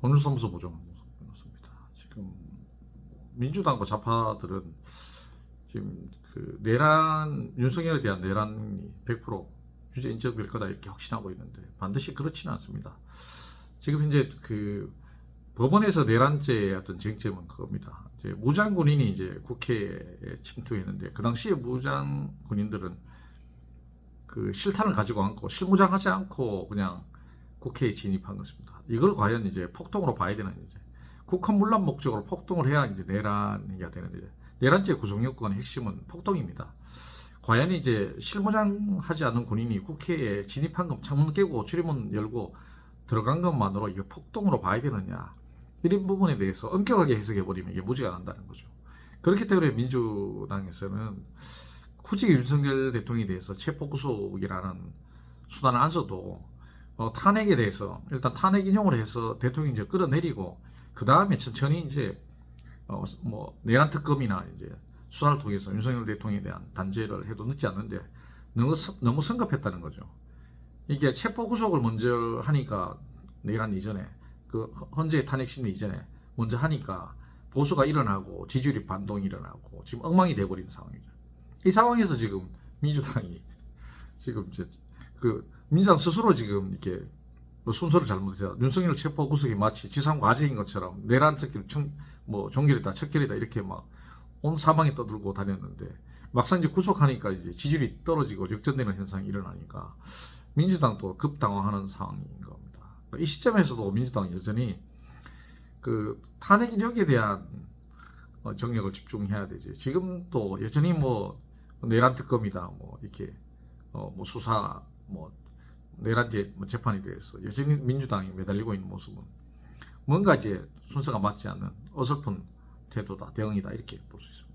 법률사무소 보정 변호사입니다. 지금 민주당과 좌파들은 지금 그 내란 윤석열에 대한 내란이 100% 유죄 인정될 거다 이렇게 확신하고 있는데 반드시 그렇지는 않습니다. 지금 이제 그 법원에서 내란죄의 어떤 쟁점은 그겁니다. 이제 무장 군인이 이제 국회에 침투했는데 그 당시에 무장 군인들은 그 실탄을 가지고 않고 실무장하지 않고 그냥 국회에 진입한 것입니다. 이걸 과연 이제 폭동으로 봐야 되는 이제 국헌 문란 목적으로 폭동을 해야 이제 내란이가 되는데 내란죄 구성 요건의 핵심은 폭동입니다. 과연 이제 실무장하지 않은 군인이 국회에 진입한 것, 창문 깨고 출입문 열고 들어간 것만으로 이게 폭동으로 봐야 되느냐 이런 부분에 대해서 엄격하게 해석해 버리면 이게 무죄가 난다는 거죠. 그렇기 때문에 민주당에서는 굳이 윤석열 대통령에 대해서 체포 구속이라는 수단을 안 써도 어, 탄핵에 대해서 일단 탄핵 인용을 해서 대통령 이제 끌어내리고 그 다음에 천천히 이제 어, 뭐 내란 특검이나 이제 수사를 통해서 윤석열 대통령에 대한 단죄를 해도 늦지 않는데 너무 성- 너무 성급했다는 거죠. 이게 체포 구속을 먼저 하니까 내란 이전에 그 헌재 탄핵 심리 이전에 먼저 하니까 보수가 일어나고 지지율이 반동이 일어나고 지금 엉망이 돼버린 상황이죠. 이 상황에서 지금 민주당이 지금 이제 그 민주당 스스로 지금 이렇게 뭐 순서를 잘못해서 윤석열 체포 구속이 마치 지상 과제인 것처럼 내란 척결 청 뭐 종결이다 척결이다 이렇게 막 온 사방에 떠들고 다녔는데 막상 이제 구속하니까 이제 지지율이 떨어지고 역전되는 현상이 일어나니까 민주당도 급 당황하는 상황인 겁니다. 이 시점에서도 민주당은 여전히 그 탄핵 인력에 대한 어, 정력을 집중해야 되지. 지금도 여전히 뭐 내란 특검이다, 뭐 이렇게 어, 뭐 수사, 뭐 내란죄 뭐 재판에 대해서 여전히 민주당이 매달리고 있는 모습은 뭔가 이제 순서가 맞지 않는 어설픈 태도다, 대응이다 이렇게 볼 수 있습니다.